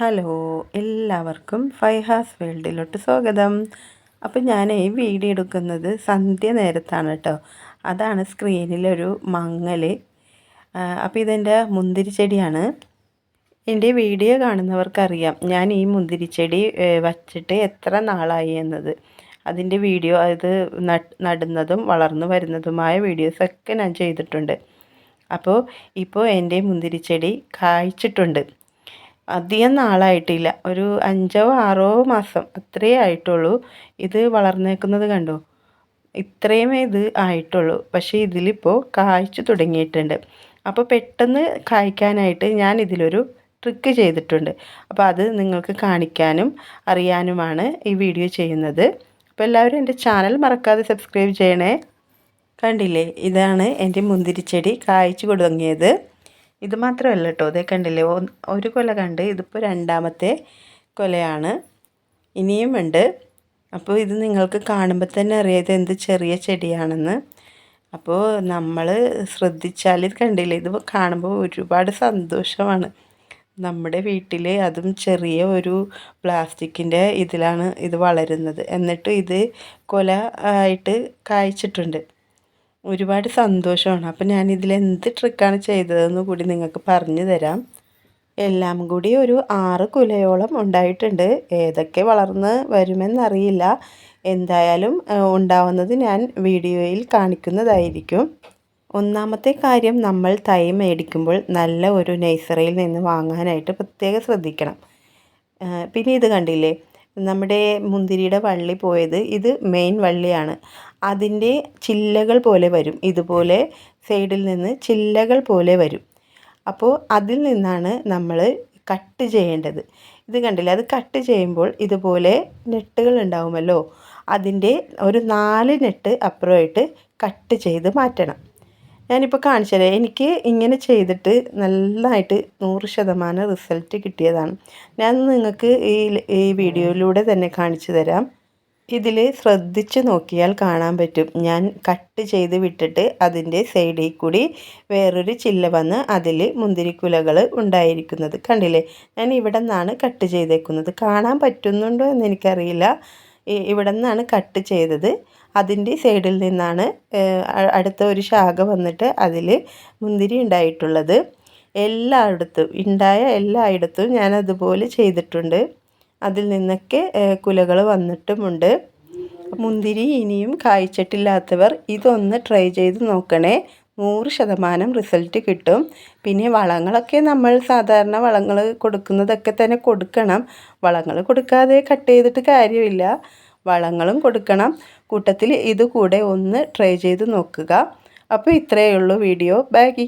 Hello എല്ലാവർക്കും ഫൈഹാസ് വേൾഡിലോട്ട് സ്വാഗതം. അപ്പോൾ ഞാൻ ഈ വീഡിയോ എടുക്കുന്നത് സന്ധ്യ നേരത്താണ് കേട്ടോ അതാണ് സ്ക്രീനിലൊരു മങ്ങൽ അപ്പോൾ ഇതെന്റെ മുന്തിരി ചെടിയാണ് എന്റെ വീഡിയോ കാണുന്നവർക്കറിയാം ഞാൻ ഈ മുന്തിരിച്ചെടി വച്ചിട്ട് എത്ര നാളായി എന്നത്. അതിന്റെ വീഡിയോ അത് നടുന്നതും വളർന്നു വരുന്നതുമായ വീഡിയോസൊക്കെ ഞാൻ ചെയ്തിട്ടുണ്ട്. അപ്പോൾ ഇപ്പോൾ എന്റെ മുന്തിരിച്ചെടി കായ്ച്ചിട്ടുണ്ട്. അധികം നാളായിട്ടില്ല. ഒരു അഞ്ചോ ആറോ മാസം അത്രയേ ആയിട്ടുള്ളൂ. ഇത് വളർന്നേക്കുന്നത് കണ്ടോ? ഇത്രയും ഇത് ആയിട്ടുള്ളൂ. പക്ഷേ ഇതിലിപ്പോൾ കായ്ച്ചു തുടങ്ങിയിട്ടുണ്ട്. അപ്പോൾ പെട്ടെന്ന് കായ്ക്കാനായിട്ട് ഞാൻ ഇതിലൊരു ട്രിക്ക് ചെയ്തിട്ടുണ്ട്. അപ്പോൾ അത് നിങ്ങൾക്ക് കാണിക്കാനും അറിയാനുമാണ് ഈ വീഡിയോ ചെയ്യുന്നത്. അപ്പോൾ എല്ലാവരും എന്റെ ചാനൽ മറക്കാതെ സബ്സ്ക്രൈബ് ചെയ്യണേ. കണ്ടില്ലേ? ഇതാണ് എന്റെ മുന്തിരിച്ചെടി കായ്ച്ചു തുടങ്ങിയത്. ഇത് മാത്രമല്ല കേട്ടോ അതേ കണ്ടില്ലേ ഒരു കൊല കണ്ട് ഇതിപ്പോൾ രണ്ടാമത്തെ കൊലയാണ്. ഇനിയും ഉണ്ട്. അപ്പോൾ ഇത് നിങ്ങൾക്ക് കാണുമ്പോൾ തന്നെ അറിയാം ഇത് എന്ത് ചെറിയ ചെടിയാണെന്ന്. അപ്പോൾ നമ്മൾ ശ്രദ്ധിച്ചാൽ ഇത് കണ്ടില്ലേ ഇത് കാണുമ്പോൾ ഒരുപാട് സന്തോഷമാണ്. നമ്മുടെ വീട്ടിൽ അതും ചെറിയ ഒരു പ്ലാസ്റ്റിക്കിന്റെ ഇതിലാണ് ഇത് വളരുന്നത്. എന്നിട്ട് ഇത് കൊല ആയിട്ട് കായ്ച്ചിട്ടുണ്ട്. ഒരുപാട് സന്തോഷമാണ്. അപ്പം ഞാൻ ഇതിൽ എന്ത് ട്രിക്കാണ് ചെയ്തതെന്ന് കൂടി നിങ്ങൾക്ക് പറഞ്ഞു തരാം. എല്ലാം കൂടി ഒരു ആറ് കുലയോളം ഉണ്ടായിട്ടുണ്ട്. ഏതൊക്കെ വളർന്ന് വരുമെന്നറിയില്ല. എന്തായാലും ഉണ്ടാവുന്നത് ഞാൻ വീഡിയോയിൽ കാണിക്കുന്നതായിരിക്കും. ഒന്നാമത്തെ കാര്യം നമ്മൾ തൈ മേടിക്കുമ്പോൾ നല്ല ഒരു നഴ്സറിയിൽ നിന്ന് വാങ്ങാനായിട്ട് പ്രത്യേകം ശ്രദ്ധിക്കണം. പിന്നെ ഇത് കണ്ടില്ലേ? നമ്മുടെ മുന്തിരിയുടെ വള്ളി പോയത് ഇത് മെയിൻ വള്ളിയാണ്. അതിന്റെ ചില്ലകൾ പോലെ വരും. ഇതുപോലെ സൈഡിൽ നിന്ന് ചില്ലകൾ പോലെ വരും. അപ്പോൾ അതിൽ നിന്നാണ് നമ്മൾ കട്ട് ചെയ്യേണ്ടത്. ഇത് കണ്ടില്ല? അത് കട്ട് ചെയ്യുമ്പോൾ ഇതുപോലെ നെട്ടുകൾ ഉണ്ടാവുമല്ലോ? അതിന്റെ ഒരു നാല് നെട്ട് അപ്പുറമായിട്ട് കട്ട് ചെയ്ത് മാറ്റണം. ഞാനിപ്പോൾ കാണിച്ചത് എനിക്ക് ഇങ്ങനെ ചെയ്തിട്ട് നല്ലതായിട്ട് നൂറ് ശതമാനം റിസൾട്ട് കിട്ടിയതാണ്. ഞാൻ നിങ്ങൾക്ക് ഈ ഈ വീഡിയോയിലൂടെ തന്നെ കാണിച്ചു തരാം. ഇതിൽ ശ്രദ്ധിച്ച് നോക്കിയാൽ കാണാൻ പറ്റും. ഞാൻ കട്ട് ചെയ്ത് വിട്ടിട്ട് അതിന്റെ സൈഡിൽ കൂടി വേറൊരു ചില്ല വന്ന് അതിൽ മുന്തിരിക്കുലകൾ ഉണ്ടായിരിക്കുന്നത് കണ്ടില്ലേ? ഞാൻ ഇവിടെ നിന്നാണ് കട്ട് ചെയ്തേക്കുന്നത്. കാണാൻ പറ്റുന്നുണ്ടോ എന്ന് എനിക്കറിയില്ല. ഇവിടെ നിന്നാണ് കട്ട് ചെയ്തത്. അതിന്റെ സൈഡിൽ നിന്നാണ് അടുത്ത ഒരു ശാഖ വന്നിട്ട് അതിൽ മുന്തിരി ഉണ്ടായിട്ടുള്ളത്. എല്ലായിടത്തും ഉണ്ടായ എല്ലായിടത്തും ഞാൻ അതുപോലെ ചെയ്തിട്ടുണ്ട്. അതിൽ നിന്നൊക്കെ കുലകൾ വന്നിട്ടുമുണ്ട്. മുന്തിരി ഇനിയും കായ്ച്ചിട്ടില്ലാത്തവർ ഇതൊന്ന് ട്രൈ ചെയ്ത് നോക്കണേ. നൂറ് ശതമാനം റിസൾട്ട് കിട്ടും. പിന്നെ വളങ്ങളൊക്കെ നമ്മൾ സാധാരണ വളങ്ങൾ കൊടുക്കുന്നതൊക്കെ തന്നെ കൊടുക്കണം. വളങ്ങൾ കൊടുക്കാതെ കട്ട് ചെയ്തിട്ട് കാര്യമില്ല. വളങ്ങളും കൊടുക്കണം. കൂട്ടത്തിൽ ഇത് കൂടെ ഒന്ന് ട്രൈ ചെയ്ത് നോക്കുക. അപ്പോൾ ഇത്രയേ ഉള്ളൂ വീഡിയോ. ബാഗി.